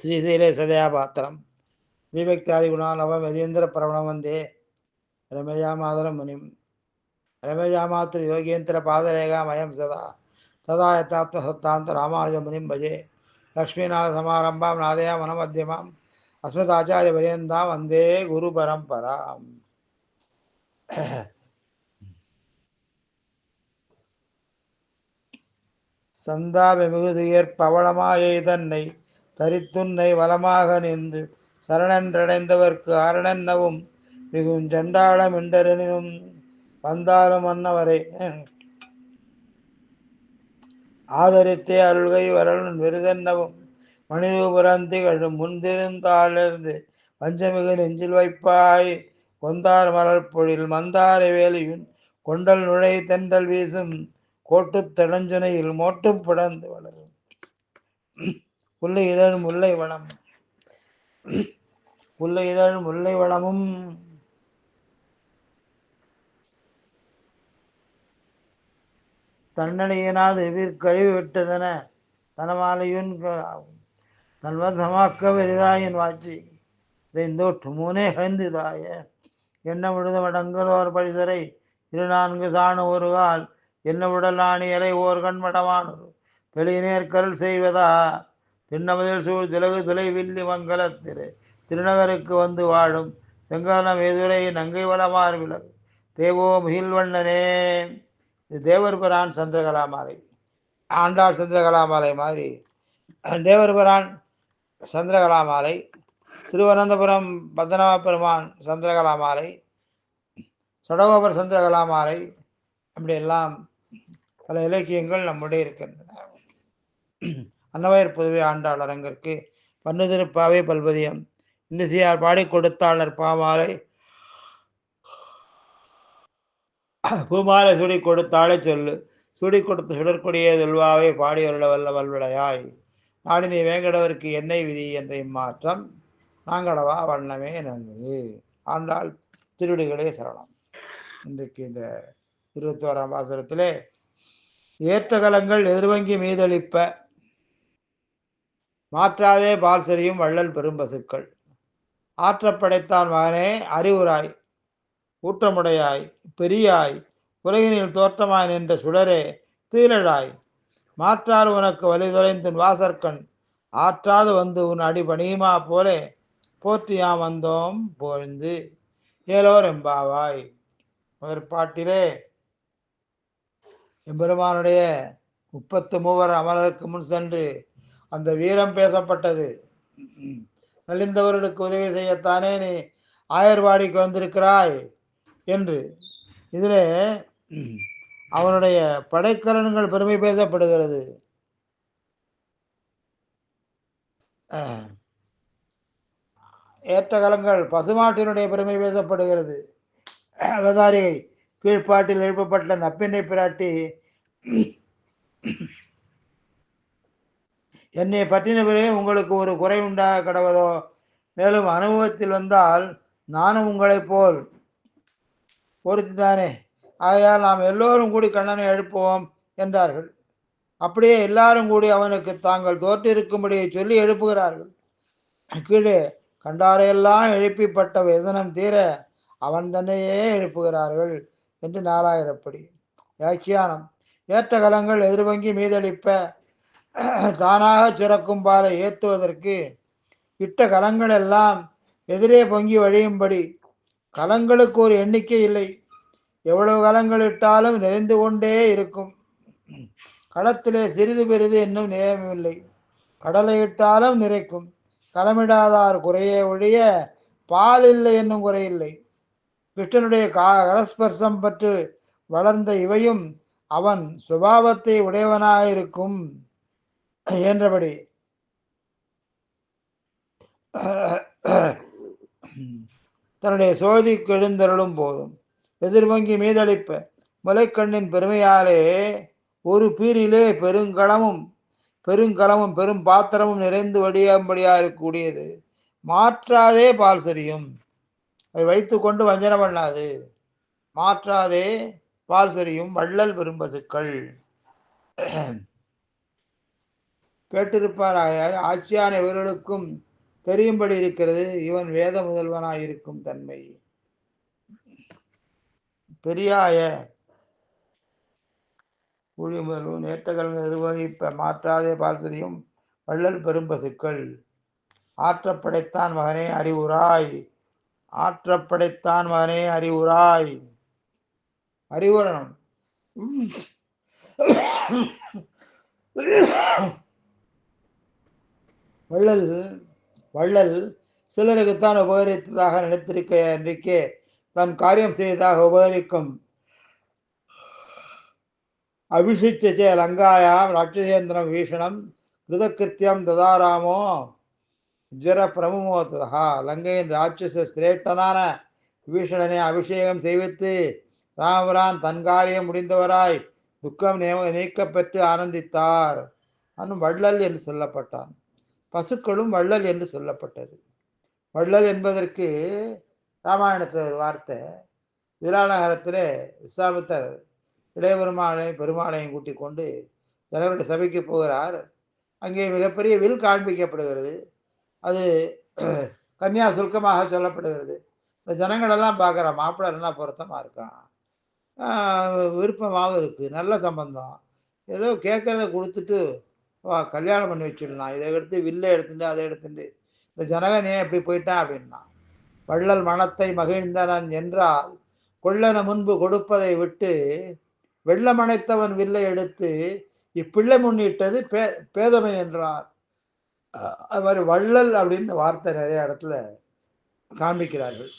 ஸ்ரீசீலே சதயா பாத்திரம் தீபக்தாதி குணாநவம் யதீந்திர பிரவணம் வந்தே ரமயாமாதரம் முனிம் ரமயாமாத்திர யோகேந்திர பாதரேகா மயம் சதா. சதா யத்தாத்மசத்தாந்த ராமானுஜ முனிம் பஜே. லக்ஷ்மீநாத சமாரம்பாம் நாதயா மனமத்தியமாம். அஸ்மதாச்சாரிய பரியந்தாம் வந்தே குரு பரம்பராம். சந்தாபி மிகுதுயர் பவளமாயை தன்னை தரித்துன்னை வளமாக நின்று சரணன்றடைந்தவர்க்கு அரணென்னவும்? மிகும் ஜண்டாளம் என்றனும் வந்தாலும் அன்னவரை. ஆதரித்தே அருள்கை வரலும் விருதென்னவும்? மணிரூபுரம் திகழும் முன்திருந்தாளிருந்து பஞ்சமிகு நெஞ்சில் வைப்பாய். கொந்தார் மலர் பொழில் மந்தார வேலியின் கொண்டல் நுழை தென்றல் வீசும். கோட்டுத் தடஞ்சுனையில் மோட்டும் படர்ந்து வளரும். முல்லை இதழ் முல்லை வளம். முல்லை இதழ் முல்லை வளமும் தன்னடையினால் எதிர் கழிவு விட்டதென தனமாலையுன் தன்வசமாக்க வெறிதாயின் வாட்சி இதைந்தோட்டு மூனே கழிந்துதாய. என்ன விடுதம் மடங்கலோர் பரிசரை இரு நான்கு சாணு ஒரு கால். என்ன உடலாணி இலை ஓர் கண்மடமானது தெளிநேர் கருள் செய்வதா திண்ணமதில் சூழ் திலகு துளை வில்லி மங்கலத்திரு திருநகருக்கு வந்து வாழும் செங்காலம் எதுரை நங்கை வளமார் விலகு தேவோ முகில்வண்ணனே இது தேவர் பிரான் சந்திரகலாமாலை. ஆண்டாள் சந்திரகலாமாலை மாதிரி. தேவர் பிரான் சந்திரகலாமாலை. திருவனந்தபுரம் பத்மநாப பெருமான் சந்திரகலாமாலை. சடகோபர் சந்திரகலாமாலை. அப்படியெல்லாம் பல இலக்கியங்கள் நம்முடைய இருக்கின்றன. அன்னவயர் புதுவை ஆண்டாள் அரங்கிற்கு பன்னு திருப்பாவை பல்வதியம். இன்னிசையார் பாடி கொடுத்தாளர் பாமாலை பூமாலை சுடி கொடுத்தாலே சொல்லு. சுடி கொடுத்த சுடற்கொடியே தொல்வாவை பாடியருள வல்ல வல்விடையாய். நாடினி வேங்கடவருக்கு என்னை விதி என்ற இம்மாற்றம். நாங்கடவா வண்ணமே நன்மை ஆண்டாள் திருடிகளே சரணம். இன்றைக்கு இந்த இருபத்தி ஓராம் வாசகத்திலே ஏற்றகலங்கள் எதிர்வங்கி மீதளிப்ப மாற்றாதே பால் செறியும் வள்ளல் பெரும் பசுக்கள். ஆற்றப்படைத்தான் மகனே அறிவுராய் ஊற்றமுடையாய் பெரியாய் உலகினில் தோற்றமாய் நின்ற சுடரே தீழழாய் மாற்றாறு உனக்கு வழி வாசற்கண் ஆற்றாது வந்து உன் அடி பணியுமா போலே போற்றியாம் வந்தோம் பொழுந்து ஏலோர் எம்பாவாய். முதற் பாட்டிலே எம்பெருமானுடைய முப்பத்து மூவர் அமரருக்கு முன் சென்று அந்த வீரம் பேசப்பட்டது. நலிந்தவர்களுக்கு உதவி செய்யத்தானே நீ ஆயர்வாடிக்கு வந்திருக்கிறாய்? என்று. இதில் அவனுடைய படைக்கலன்கள் பெருமை பேசப்படுகிறது. ஏற்ற கலங்கள் பசுமாட்டினுடைய பெருமை பேசப்படுகிறது. அவதாரிகை கீழ்ப்பாட்டில் எழுப்பப்பட்ட நப்பினை பிராட்டி என்னை பற்றின பிறகு உங்களுக்கு ஒரு குறை உண்டாக கடவதோ? மேலும் அனுபவத்தில் வந்தால் நானும் உங்களைப் போல் பொறுத்து தானே ஆகையால் நாம் எல்லோரும் கூடி கண்ணனை எழுப்புவோம் என்றார்கள். அப்படியே எல்லாரும் கூடி அவனுக்கு தாங்கள் தோற்றிருக்கும்படி சொல்லி எழுப்புகிறார்கள். கீழே கண்டாரையெல்லாம் எழுப்பிப்பட்ட வசனம் தீர அவன் தன்னையே எழுப்புகிறார்கள் என்று நாலாயிரப்படி வியாக்கியானம். ஏற்ற கலங்கள் எதிர்வங்கி மீதளிப்ப தானாக சுரக்கும் பாலை ஏற்றுவதற்கு இட்ட கலங்கள் எல்லாம் எதிரே பொங்கி வழியும்படி. கலங்களுக்கு ஒரு எண்ணிக்கை இல்லை. எவ்வளவு கலங்கள் இட்டாலும் நிறைந்து கொண்டே இருக்கும். களத்திலே சிறிது பெரிது என்னும் நியமமில்லை கடலை இட்டாலும் நிறைக்கும். களமிடாதார் குறையே ஒழிய பால் இல்லை என்னும் குறையில்லை கிருஷ்ணனுடைய கா கரஸ்பர்சம் பற்று வளர்ந்த இவையும் அவன் சுபாவத்தை உடையவனாயிருக்கும். என்றபடி தன்னுடைய சோதிக்கு எழுந்தருளும் போதும் எதிர்வங்கி மீதளிப்ப முலைக்கண்ணின் பெருமையாலே ஒரு பீரிலே பெருங்கலமும் பெருங்கலமும் பெரும் பாத்திரமும் நிறைந்து வடியும்படியா இருக்கக்கூடியது மாற்றாதே பால் சரியும் அதை வைத்து கொண்டு வஞ்சனை பண்ணாது மாற்றாதே பால் சரியும் வள்ளல் பெரும்பசுக்கள் கேட்டிருப்பாராக ஆட்சியான இவர்களுக்கும் தெரியும்படி இருக்கிறது இவன் வேத முதல்வனாய் இருக்கும் தன்மை. பெரியாய ஊழியமரும் நேர்த்தகள் நிர்வகிப்ப மாற்றாதே பால்சரியும் வள்ளல் பெரும்பசுக்கள். ஆற்றப்படைத்தான் மகனே அறிவுராய். ஆற்றப்படைத்தான் மகனே அறிவுராய். அறிவுரணும். வள்ளல் வள்ளல் சிலருக்குத்தான் உபகரித்ததாக நினைத்திருக்க அன்றைக்கே தன் காரியம் செய்ததாக உபகரிக்கும். அபிஷிச்சே லங்காயாம் ராட்சசேந்திரம் வீஷணம் கிருதகிருத்தியம் ததாராமோ ஜர பிரமுமோத்ததா லங்கையின் ராட்சச சிரேஷ்டனான விபீஷணனை அபிஷேகம் செய்வித்து ராமரான் தன் காரியம் முடிந்தவராய் துக்கம் நீக்கப்பெற்று ஆனந்தித்தார். அன்னும் வள்ளல் என்று சொல்லப்பட்டான். பசுக்களும் வள்ளல் என்று சொல்லப்பட்டது. வள்ளல் என்பதற்கு ராமாயணத்தில் ஒரு வார்த்தை. விராநகரத்தில் விசாமித்தர் இளையபெருமாளையும் பெருமாளையும் கூட்டிக் கொண்டு தலைவருடைய சபைக்கு போகிறார். அங்கே மிகப்பெரிய வில் காண்பிக்கப்படுகிறது. அது கன்னியா சுருக்கமாக சொல்லப்படுகிறது. இந்த ஜனங்களெல்லாம் பார்க்குற மாப்பிள்ளை நல்லா பொருத்தமாக இருக்கான். விருப்பமாகவும் இருக்குது நல்ல சம்பந்தம். ஏதோ கேட்கறத கொடுத்துட்டு கல்யாணம் பண்ணி வச்சிடலாம். இதை எடுத்து வில்லை எடுத்துட்டு அதை எடுத்துட்டு. இந்த ஜனகன் ஏன் எப்படி போயிட்டான் அப்படின்னா வள்ளல் மனத்தை மகிழ்ந்தனன் என்றால் கொள்ளன முன்பு கொடுப்பதை விட்டு வெள்ளமணைத்தவன் வில்லை எடுத்து இப்பிள்ளை முன்னிட்டது பே பேதமை என்றார். அது மாதிரி வள்ளல் அப்படின்னு வார்த்தை நிறைய இடத்துல காண்பிக்கிறார்கள்.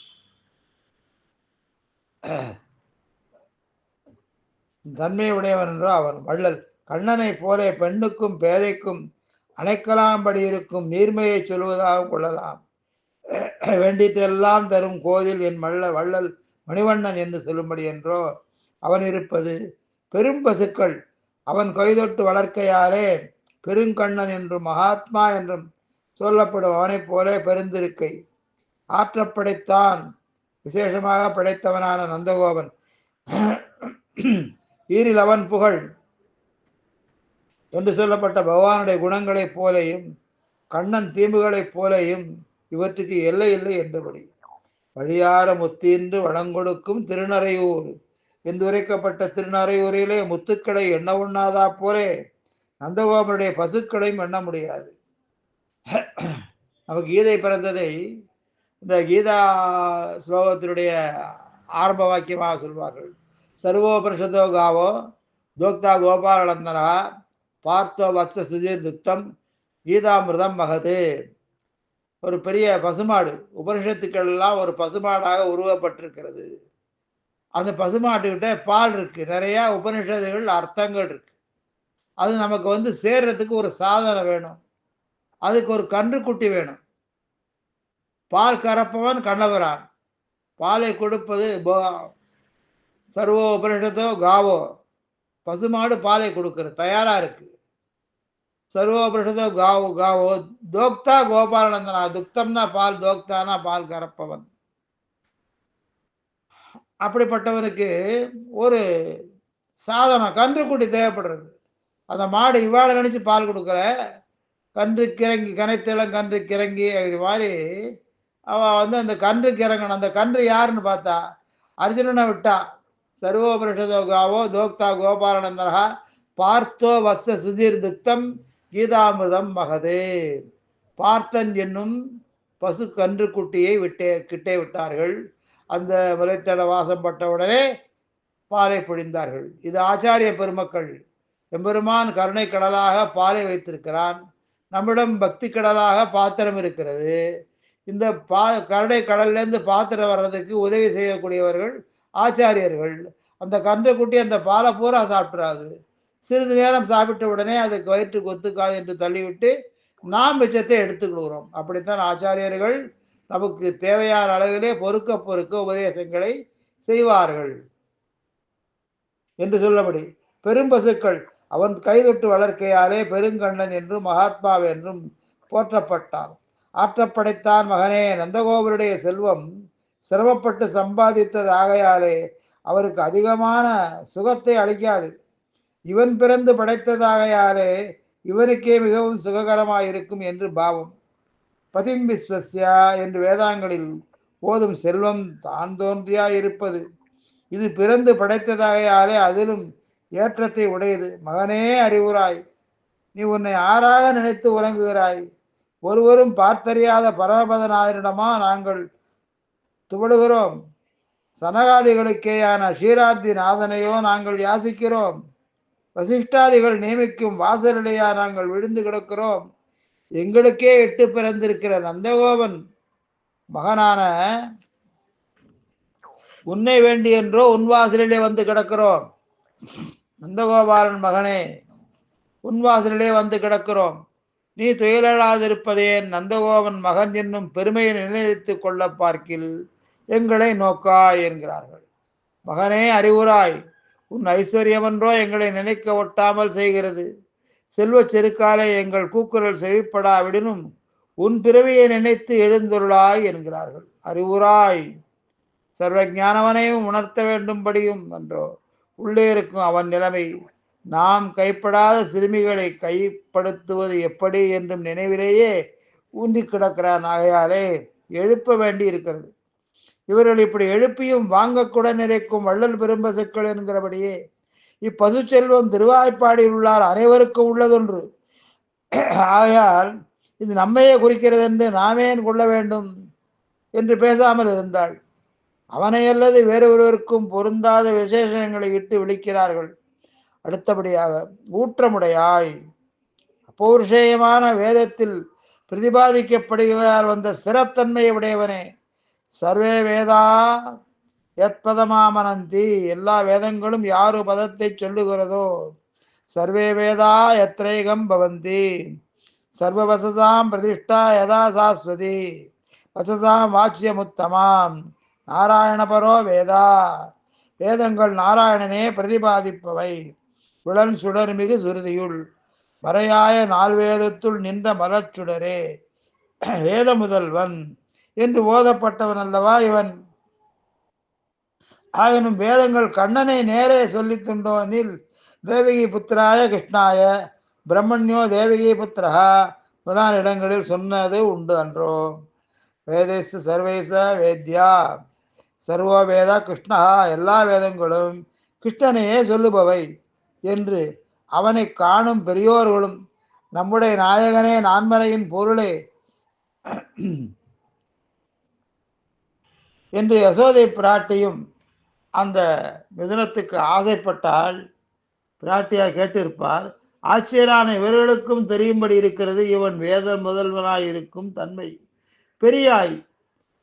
தன்மையுடையவன் என்றோ அவன் வள்ளல். கண்ணனை போலே பெண்ணுக்கும் பேதைக்கும் அணைக்கலாம்படி இருக்கும் நீர்மையை சொல்வதாக கொள்ளலாம். வேண்டியதெல்லாம் தரும் கோதில் என் மள்ள வள்ளல் மணிவண்ணன் என்று சொல்லும்படி என்றோ அவன் இருப்பது பெரும் பசுக்கள். அவன் கைதொட்டு வளர்க்கையாலே பெருங்கண்ணன் என்றும் மகாத்மா என்றும் சொல்லப்படும் அவனைப் போலே பெருந்திருக்கை. ஆற்றப்படைத்தான் விசேஷமாக படைத்தவனான நந்தகோபன். ஈரில் அவன் புகழ். என்று சொல்லப்பட்ட பகவானுடைய குணங்களைப் போலையும் கண்ணன் தீம்புகளைப் போலையும் இவற்றுக்கு எல்லை இல்லை என்றபடி. வழியார முத்தீன்று வளங்கொடுக்கும் திருநறையூர். என்று உரைக்கப்பட்ட திருநறையூரிலே முத்துக்களை எண்ண உண்ணாதா போலே நந்தகோபனுடைய பசுக்களையும் எண்ண முடியாது. நமக்கு கீதை பிறந்ததை இந்த கீதா ஸ்லோகத்தினுடைய ஆரம்ப வாக்கியமாக சொல்வார்கள். சர்வோபனிஷதோ காவோ தோக்தா கோபாலநந்தனா பார்த்தோ வச சுதீர் துக்தம் கீதாமிரதம் மகது ஒரு பெரிய பசுமாடு உபனிஷத்துக்கள் எல்லாம் ஒரு பசுமாடாக உருவப்பட்டிருக்கிறது. அந்த பசுமாட்டுக்கிட்ட பால் இருக்கு. நிறையா உபனிஷத்துகள் அர்த்தங்கள் இருக்கு. அது நமக்கு வந்து சேர்றதுக்கு ஒரு சாதனை வேணும். அதுக்கு ஒரு கன்றுக்குட்டி வேணும். பால் கறப்பவன் கண்ணவரான். பாலை கொடுப்பது போ- சர்வோ உபனிஷத்தோ காவோ. பசுமாடு பாலை கொடுக்கிறது தயாராக இருக்குது சர்வோ காவோ காவோ தோக்தா கோபாலநந்தனா துக்தம்னா பால் தோக்தானா பால் கறப்பவன் அப்படிப்பட்டவனுக்கு ஒரு சாதனம் கன்றுக்குட்டி தேவைப்படுறது. அந்த மாடு இவ்வாறு நினைச்சு பால் கொடுக்குற கன்று கிறங்கி கனைத்திலம் கன்று கிறங்கி அப்படி மாதிரி அவ வந்து அந்த கன்று கிறங்கணும். அந்த கன்று யாருன்னு பார்த்தா அர்ஜுனனை விட்டா சர்வோபரிஷதோ காவோ தோக்தா கோபாலநந்தனா பார்த்தோ வத்ச சுதீர் துக்தம் கீதாமிரதம் மகதே பார்த்தன் என்னும் பசு கன்று குட்டியை விட்டே கிட்டே விட்டார்கள். அந்த முறைத்தட வாசம் பட்டவுடனே பாலை பொழிந்தார்கள். இது ஆச்சாரிய பெருமக்கள். எம்பெருமான் கருணை கடலாக பாலை வைத்திருக்கிறான். நம்மிடம் பக்தி கடலாக பாத்திரம் இருக்கிறது. இந்த பா கருணை கடல்லேருந்து பாத்திரம் வர்றதுக்கு உதவி செய்யக்கூடியவர்கள் ஆச்சாரியர்கள். அந்த கன்றுக்குட்டி அந்த பாலை பூரா சாப்பிட்றாது. சிறிது நேரம் சாப்பிட்ட உடனே அதுக்கு வயிற்றுக்கு ஒத்துக்காது என்று தள்ளிவிட்டு நாம் மிச்சத்தை எடுத்துக்கொள்கிறோம். அப்படித்தான் ஆச்சாரியர்கள் நமக்கு தேவையான அளவிலே பொறுக்க பொறுக்க உபதேசங்களை செய்வார்கள். என்று சொல்லபடி பெரும்பசுக்கள் அவன் கைதொட்டு வளர்க்கையாலே பெருங்கண்ணன் என்றும் மகாத்மா என்றும் போற்றப்பட்டான். ஆற்றப்படைத்தான் மகனே நந்தகோபருடைய செல்வம் சிரமப்பட்டு சம்பாதித்ததாகையாலே அவருக்கு அதிகமான சுகத்தை அளிக்காது. இவன் பிறந்து படைத்ததாகையாலே இவனுக்கே மிகவும் சுககரமாயிருக்கும் என்று பாவம். பதிம் விஸ்வஸ்யா என்று வேதாங்களில் போதும் செல்வம் தான் தோன்றியாயிருப்பது. இது பிறந்து படைத்ததாகையாலே அதிலும் ஏற்றத்தை உடையது. மகனே அறிவுராய் நீ உன்னை ஆறாக நினைத்து உறங்குகிறாய். ஒருவரும் பார்த்தறியாத பரமபதநாதனிடமா நாங்கள் துவடுகிறோம். சனகாதிகளுக்கேயான ஷீராத்தி நாதனையோ நாங்கள் யாசிக்கிறோம். வசிஷ்டாதிகள் நியமிக்கும் வாசலிடையா நாங்கள் விழுந்து கிடக்கிறோம். எங்களுக்கே எட்டு பிறந்திருக்கிற நந்தகோபன் மகனான உன்னை வேண்டி என்றோ உன் வாசலிலே வந்து கிடக்கிறோம். நந்தகோபாலன் மகனே உன் வாசலிலே வந்து கிடக்கிறோம். நீ துயிலாதிருப்பதே நந்தகோபன் மகன் என்னும் பெருமையை நிலைநிறுத்திக் கொள்ள பார்க்கில் எங்களை நோக்காய் என்கிறார்கள். மகனே அறிவுராய் உன் ஐஸ்வர்யமன்றோ எங்களை நினைக்க ஒட்டாமல் செய்கிறது. செல்வ செருக்காலே எங்கள் கூக்குரல் செவிப்படாவிடனும் உன் பிறவியை நினைத்து எழுந்தொருளாய் என்கிறார்கள். அறிவுராய் சர்வ ஞானவனையும் உணர்த்த வேண்டும்படியும் என்றோ. உள்ளே இருக்கும் அவன் நிலைமை நாம் கைப்படாத சிறுமிகளை கைப்படுத்துவது எப்படி என்றும் நினைவிலேயே ஊந்தி கிடக்கிறான் ஆகையாலே எழுப்ப வேண்டி இருக்கிறது இவர்கள் இப்படி எழுப்பியும் வாங்கக்கூட நிறைக்கும் வள்ளல் பெரும்பசுக்கள் என்கிறபடியே இப்பசு செல்வம் திருவாய்ப்பாடியில் உள்ளார் அனைவருக்கும் உள்ளதொன்று. ஆகையால் இது நம்மையே குறிக்கிறது என்று நாமே கொள்ள வேண்டும் என்று பேசாமல் இருந்தாள். அவனை அல்லது வேறு ஒருவருக்கும் பொருந்தாத விசேஷங்களை இட்டு விழிக்கிறார்கள். அடுத்தபடியாக ஊற்றமுடையாய். பௌருஷேயமான வேதத்தில் பிரதிபாதிக்கப்படுகிறார் வந்த ஸ்திரத்தன்மையை உடையவனே சர்வே வேதா எத்பதமாமனந்தி எல்லா வேதங்களும் யாரு பதத்தை சொல்லுகிறதோ? சர்வே வேதா எத்ரேகம் பவந்தி. சர்வவசதாம் பிரதிஷ்டா யதா சாஸ்வதி. வசதாம் வாச்சியமுத்தமாம். நாராயணபரோ வேதா. வேதங்கள் நாராயணனே பிரதிபாதிப்பவை. உடன் சுடர்மிகு சுருதியுள். மறையாய நால்வேதத்துள் நின்ற மலச்சுடரே வேத முதல்வன். என்று ஓதப்பட்டவன் அல்லவா இவன்? ஆயினும் வேதங்கள் கண்ணனை நேரே சொல்லி துண்டோனில் தேவகி புத்திராய கிருஷ்ணாய பிரம்மண்யோ தேவகி புத்திரஹா முதலான இடங்களில் சொன்னது உண்டு அன்றோ. வேதேசு சர்வேச வேத்யா சர்வோ வேதா கிருஷ்ணா எல்லா வேதங்களும் கிருஷ்ணனையே சொல்லுபவை என்று அவனை காணும் பெரியோர்களும் நம்முடைய நாயகனே நான்மறையின் பொருளே. என்று யசோதை பிராட்டியும் அந்த மிதுனத்துக்கு ஆசைப்பட்டால் பிராட்டியா கேட்டிருப்பார் ஆச்சரியரான இவர்களுக்கும் தெரியும்படி இருக்கிறது. இவன் வேத முதல்வனாய் இருக்கும் தன்மை. பெரியாய்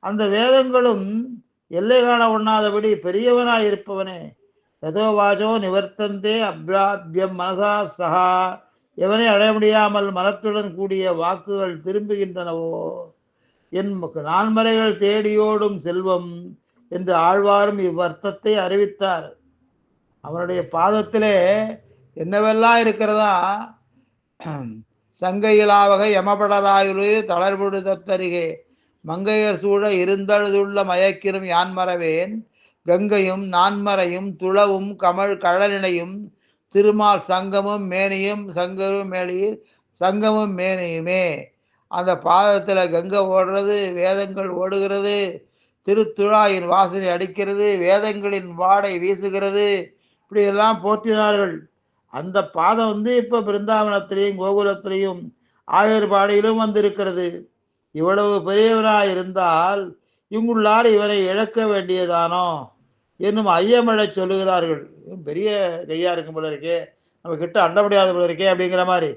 அந்த வேதங்களும் எல்லை காண உண்ணாதபடி பெரியவனாய் இருப்பவனே எதோ வாஜோ நிவர்த்தந்தே அப்ராபியம் மனசா சகா. எவனை அடைய முடியாமல் மனத்துடன் கூடிய வாக்குகள் திரும்புகின்றனவோ? என் நான்மறைகள் தேடியோடும் செல்வம் என்று ஆழ்வாரும் இவ்வர்த்தத்தை அறிவித்தார். அவருடைய பாதத்திலே என்னவெல்லாம் இருக்கிறதா? சங்கையிலாவகை யமபடராயுரு தளர்புடு தத்தருகே மங்கையர் சூழ இருந்தழுதுள்ள மயக்கிரும் யான்மறவேன் கங்கையும் நான்மறையும் துளவும் கமல் கழலினையும் திருமால் சங்கமும் மேனியும் சங்கரும் மேலியில் சங்கமும் மேனியுமே. அந்த பாதத்தில் கங்கை ஓடுறது வேதங்கள் ஓடுகிறது திருத்துழாயின் வாசனை அடிக்கிறது வேதங்களின் வாடை வீசுகிறது இப்படியெல்லாம் போற்றினார்கள். அந்த பாதம் வந்து இப்போ பிருந்தாவனத்திலையும் கோகுலத்திலையும் ஆயர்பாடியிலும் வந்திருக்கிறது. இவ்வளவு பெரியவனாக இருந்தால் இங்குள்ளார் இவனை இழக்க வேண்டியதானோ என்னும் ஐயமிழச் சொல்லுகிறார்கள். பெரிய கையாக இருக்கும் போல இருக்கே. நம்ம கிட்ட அண்ட முடியாத போல இருக்கே அப்படிங்கிற மாதிரி.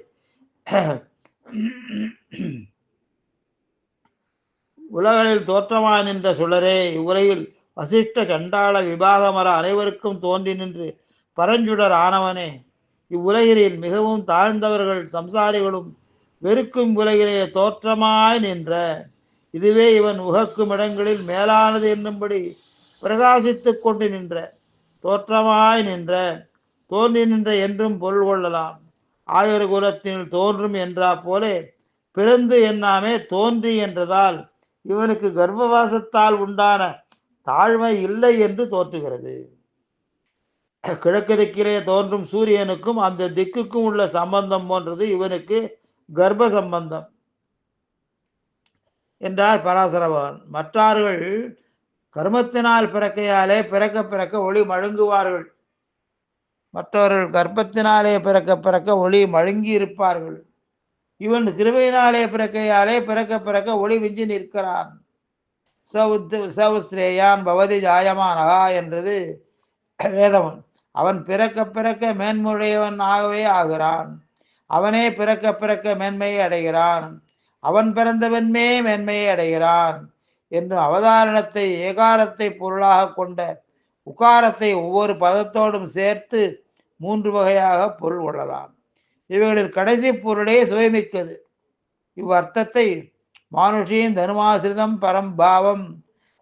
உலகளில் தோற்றமாய் நின்ற சுடரே இவ்வுலகில் வசிஷ்ட சண்டாள விபாகமர அனைவருக்கும் தோன்றி நின்று பரஞ்சுடர் ஆனவனே இவ்வுலகிலில் மிகவும் தாழ்ந்தவர்கள் சம்சாரிகளும் வெறுக்கும் உலகிலே தோற்றமாய் நின்ற இதுவே இவன் உகக்கும் இடங்களில் மேலானது என்னும்படி பிரகாசித்துக் கொண்டு நின்ற தோற்றமாய் நின்ற தோன்றி நின்ற என்றும் பொருள் கொள்ளலாம். ஆயர் குலத்தினில் தோன்றும் என்றா போலே பிறந்து என்னாமே தோன்றி என்றதால் இவனுக்கு கர்ப்பவாசத்தால் உண்டான தாழ்மை இல்லை என்று தோற்றுகிறது. கிழக்கு திக்கிலே தோன்றும் சூரியனுக்கும் அந்த திக்குக்கும் உள்ள சம்பந்தம் போன்றது இவனுக்கு கர்ப்ப சம்பந்தம் என்றார் பராசரபவன். மற்றார்கள் கர்மத்தினால் பிறக்கையாலே பிறக்க பிறக்க ஒளி மழுங்குவார்கள். மற்றவர்கள் கர்ப்பத்தினாலே பிறக்க பிறக்க ஒளி மழுங்கி இருப்பார்கள். இவன் கிருபையினாலே பிறக்கையாலே பிறக்க பிறக்க ஒளி விஞ்சி நிற்கிறான். சவுத் சவுஸ்ரேயான் பவதி ஜாயமானகா என்றது வேதவன் அவன் பிறக்க பிறக்க மேன்முடையவன் ஆகவே ஆகிறான். அவனே பிறக்க பிறக்க மேன்மையை அடைகிறான். அவன் பிறந்தவன்மே மேன்மையை அடைகிறான் என்று அவதாரணத்தை ஏகாரத்தை பொருளாக கொண்ட உகாரத்தை ஒவ்வொரு பதத்தோடும் சேர்த்து மூன்று வகையாக பொருள் கொள்ளலாம். இவைகளில் கடைசி பொருளே சுவைமிக்கது. இவ்வர்த்தத்தை மானுஷியின் தனுமாசிரிதம் பரம்பாவம்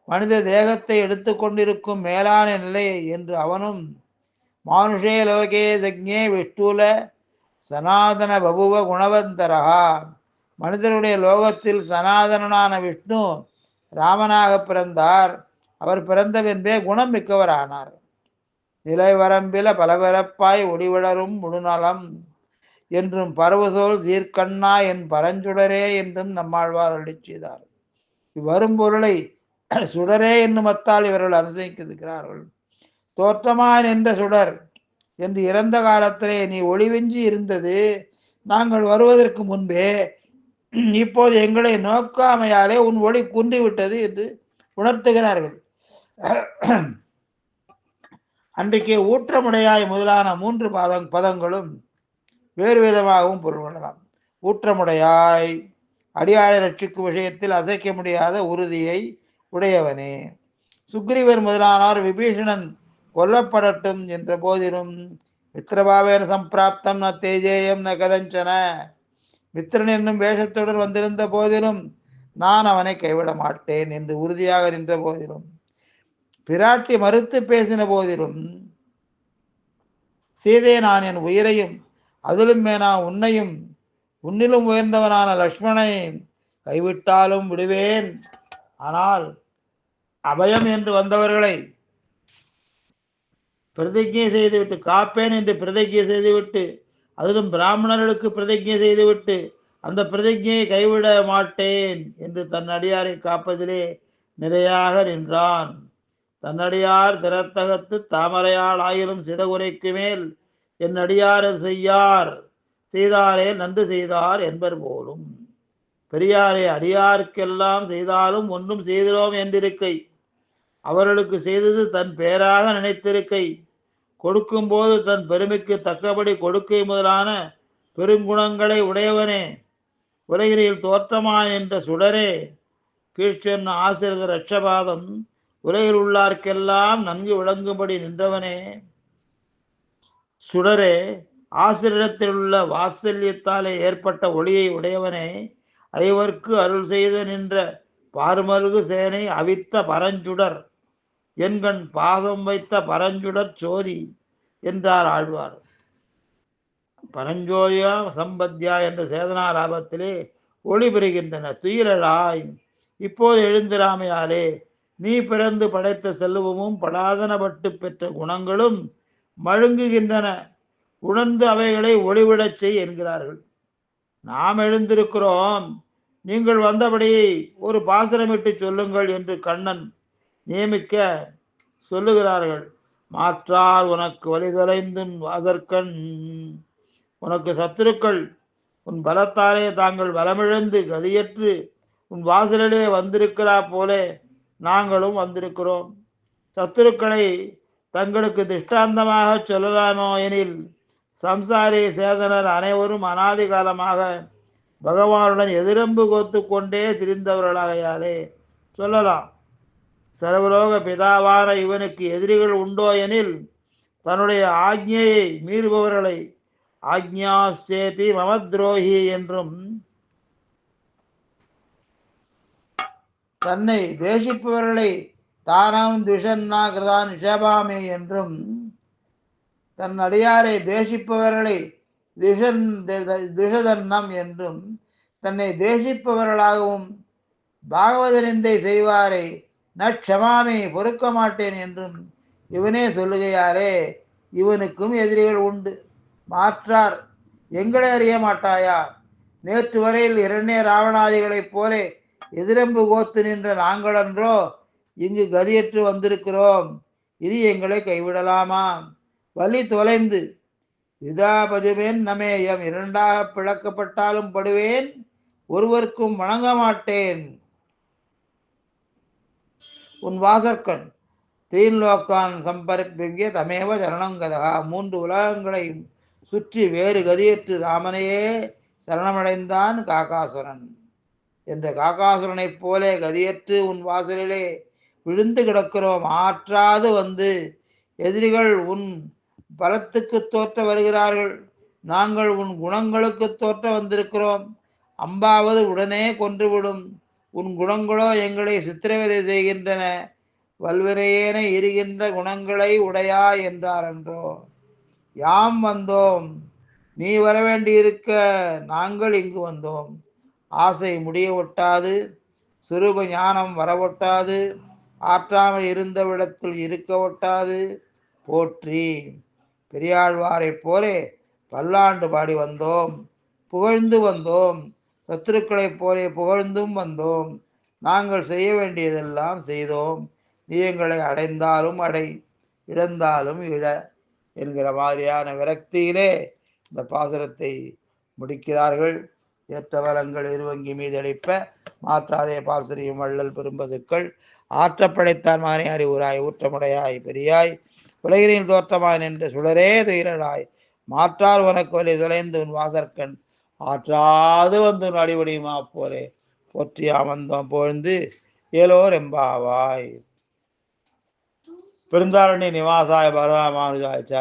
மனித தேகத்தை எடுத்துக்கொண்டிருக்கும் மேலான நிலை என்று அவனும் மானுஷே லோகே ஜக்ஞே விஷ்ணுல சனாதன பபுவ குணவந்தரகா மனிதனுடைய லோகத்தில் சனாதனனான விஷ்ணு ராமனாக பிறந்தார். அவர் பிறந்த பின்பே குணம் மிக்கவரானார். நிலைவரம்பில பலபரப்பாய் ஒளிவளரும் முழுநலம் என்றும் பருவசோல் சீர்கண்ணா என் பரஞ்சுடரே என்றும் நம்மாழ்வார் அருளி செய்தார். இவ்வரும் பொருளை சுடரே என்னும் அத்தால் இவர்கள் அனுசரிக்கிறார்கள் தோற்றமாய் நின்ற சுடர் என்று இறந்த காலத்திலே நீ ஒளிவெஞ்சி இருந்தது நாங்கள் வருவதற்கு முன்பே இப்போது எங்களை நோக்காமையாலே உன் ஒளி குன்றிவிட்டது என்று உணர்த்துகிறார்கள். அன்றைக்கே ஊற்றமுடையாய் முதலான மூன்று பதங் பதங்களும் வேறு விதமாகவும் பொருள் கொள்ளலாம் ஊற்றமுடையாய் அடியாளை ரட்சிக்கும் விஷயத்தில் அசைக்க முடியாத உறுதியை உடையவனே. சுக்ரீவர் முதலானோர் விபீஷணன் கொல்லப்படட்டும் என்ற போதிலும் மித்திரபாவேன சம்பிராப்தம் ந தேஜேயம் ந கதஞ்சன. மித்திரன் என்னும் வேஷத்துடன் வந்திருந்த போதிலும் நான் அவனை கைவிட மாட்டேன் என்று உறுதியாக நின்ற போதிலும் பிராட்டி மறுத்து பேசின போதிலும் சீதே நான் என் உயிரையும் அதிலும் மேனா உன்னையும் உன்னிலும் உயர்ந்தவனான லக்ஷ்மணனை கைவிட்டாலும் விடுவேன். ஆனால் அபயம் என்று வந்தவர்களை பிரதிஜை செய்துவிட்டு காப்பேன் என்று பிரதிஜை செய்துவிட்டு அதிலும் பிராமணர்களுக்கு பிரதிஜை செய்துவிட்டு அந்த பிரதிஜையை கைவிட மாட்டேன் என்று தன் அடியாரை காப்பதிலே நிறையாக நின்றான். தன்னடியார் திறத்தகத்து தாமரையால் ஆயிரம் சிறகுரைக்கு மேல் என் அடியார் செய்யார். செய்தாரே நன்று செய்தார் என்பர் போலும். பெரியாரே அடியாருக்கெல்லாம் செய்தாலும் ஒன்றும் செய்திரோம் என்றிருக்கை. அவர்களுக்கு செய்தது தன் பேராக நினைத்திருக்கை. கொடுக்கும்போது தன் பெருமைக்கு தக்கபடி கொடுக்கை முதலான பெருங்குணங்களை உடையவனே. உலகிரியில் தோற்றமா என்ற சுடரே கீழ்ச்சென்ன ஆசிரியர் ரட்சபாதம் உலகில் உள்ளார்க்கெல்லாம் நன்கு விளங்கும்படி நின்றவனே. சுடரே ஆசிரியத்தில் உள்ள வாசல்யத்தாலே ஏற்பட்ட ஒளியை உடையவனே. ஐவர்க்கு அருள் செய்த நின்ற பார்மல்கு சேனை அவித்த பரஞ்சுடர் என்கண் பாதம் வைத்த பரஞ்சுடர் சோதி என்றார் ஆழ்வார். பரஞ்சோயா சம்பத்யா என்ற சேதனா லாபத்திலே ஒளி பெறுகின்றன துயிலழாய் இப்போது எழுந்திராமையாலே நீ பிறந்து படைத்த செல்வமும் படாதனப்பட்டு பெற்ற குணங்களும் மழுங்குகின்றன. உணர்ந்து அவைகளை ஒளிவிடச் செய் என்கிறார்கள். நாம் எழுந்திருக்கிறோம். நீங்கள் வந்தபடி ஒரு பாசனமிட்டு சொல்லுங்கள் என்று கண்ணன் நியமிக்க சொல்லுகிறார்கள். மாற்றார் உனக்கு வழிதலைந்தும் வாசற்கண். உனக்கு சத்துருக்கள் உன் பலத்தாலே தாங்கள் பலமிழந்து கதியற்று உன் வாசலிலே வந்திருக்கிறா போலே நாங்களும் வந்திருக்கிறோம். சத்துருக்களை தங்களுக்கு திஷ்டாந்தமாக சொல்லலாமோ எனில் சம்சாரி சேதனர் அனைவரும் அனாதி காலமாக பகவானுடன் எதிரம்பு கோத்து கொண்டே திரிந்தவர்களாகையாலே சொல்லலாம். சர்வலோக பிதாவான இவனுக்கு எதிரிகள் உண்டோ எனில் தன்னுடைய ஆக்ஞையை மீறுபவர்களை ஆக்ஞா சேதி மமத்ரோஹி என்றும் தன்னை தேசிப்பவர்களை தானாம் துஷன்னா கிருதான் நிஷபாமி என்றும் தன் அடியாரை தேசிப்பவர்களை திஷன் திஷதன்னம் என்றும் தன்னை தேசிப்பவர்களாகவும் பாகவத நிந்தை செய்வாரை நட்சமாமி பொறுக்க மாட்டேன் என்றும் இவனே சொல்லுகையாரே இவனுக்கும் எதிரிகள் உண்டு. மாற்றார் எங்களை அறிய மாட்டாயா? நேற்று வரையில் இரண்டே ராவணாதிகளைப் போலே எதிரம்பு கோத்து நின்ற நாங்களன்றோ இங்கு கதியற்று வந்திருக்கிறோம். இனி எங்களை கைவிடலாமா? வலி தொலைந்து விதாபஜுவேன் நமேயம் இரண்டாக பிளக்கப்பட்டாலும் படுவேன் ஒருவருக்கும் வணங்க மாட்டேன். உன் வாசற்கண் தீன்லோக்கான் சம்பரிப்பிங்கே தமேவ சரணங்கதா மூன்று உலகங்களையும் சுற்றி வேறு கதியற்று ராமனையே சரணமடைந்தான் காகாசுரன். என்ற காகாசுரனைப் போலே கதியற்று உன் வாசலிலே விழுந்து கிடக்கிறோம். ஆற்றாது வந்து எதிரிகள் உன் பலத்துக்கு தோற்ற வருகிறார்கள். நாங்கள் உன் குணங்களுக்கு தோற்ற வந்திருக்கிறோம். அம்பாவது உடனே கொன்றுவிடும். உன் குணங்களோ எங்களை சித்திரவதை செய்கின்றன. வல்விரையேன இருகின்ற குணங்களை உடையா என்றார் என்றோ யாம் வந்தோம். நீ வரவேண்டியிருக்க. நாங்கள் இங்கு வந்தோம். ஆசை முடிய ஒட்டாது சுரூப ஞானம் வரவொட்டாது ஒட்டாது ஆற்றாமல் இருந்தவிடத்தில் இருக்க ஒட்டாது போற்றி. பெரியாழ்வாரைப் போலே பல்லாண்டு பாடி வந்தோம் புகழ்ந்து வந்தோம் சத்துருக்களைப் போலே புகழ்ந்தும் வந்தோம். நாங்கள் செய்ய வேண்டியதெல்லாம் செய்தோம். நீ எங்களை அடைந்தாலும் அடை இழந்தாலும் இழ என்கிற மாதிரியான விரக்தியிலே இந்த பாசுரத்தை முடிக்கிறார்கள். ஏற்றவரங்கள் இருவங்கி மீதளிப்ப மாற்றாதே பால்சரியும் வள்ளல் பெரும்பசுக்கள். ஆற்றப்படைத்தான் மகனை அறிவுராய் ஊற்றமுடையாய் பெரியாய். உலகினில் தோற்றமாய் நின்று சுடரே துயிரலாய். மாற்றார் உனக்கு வழி துளைந்து உன் வாசற்கண். ஆற்றாது வந்து உன் அடிபடியுமா போலே போற்றி அமர்ந்தோம் பொழுந்து ஏலோர் எம்பாவாய். பெருந்தாரணி நிவாசாய பரமானுஜாய ச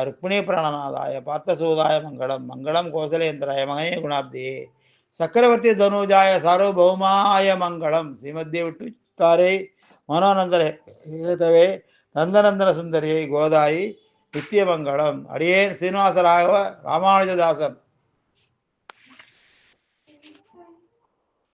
பிரணநாதாய பார்த்தசூதாய மங்களம் மங்களம் கோசலேந்திராய மகனே குணாப்தியே. சக்கரவர்த்தி தனுஜாய சார்வபௌமாய மங்களம். ஸ்ரீமத்தியை விட்டு தாரே மனோநந்தரே ஏதவே நந்தநந்தன சுந்தரியை கோதாயி நித்திய மங்களம். அடியேன் சீனிவாச ராகவ ராமானுஜதாசன்.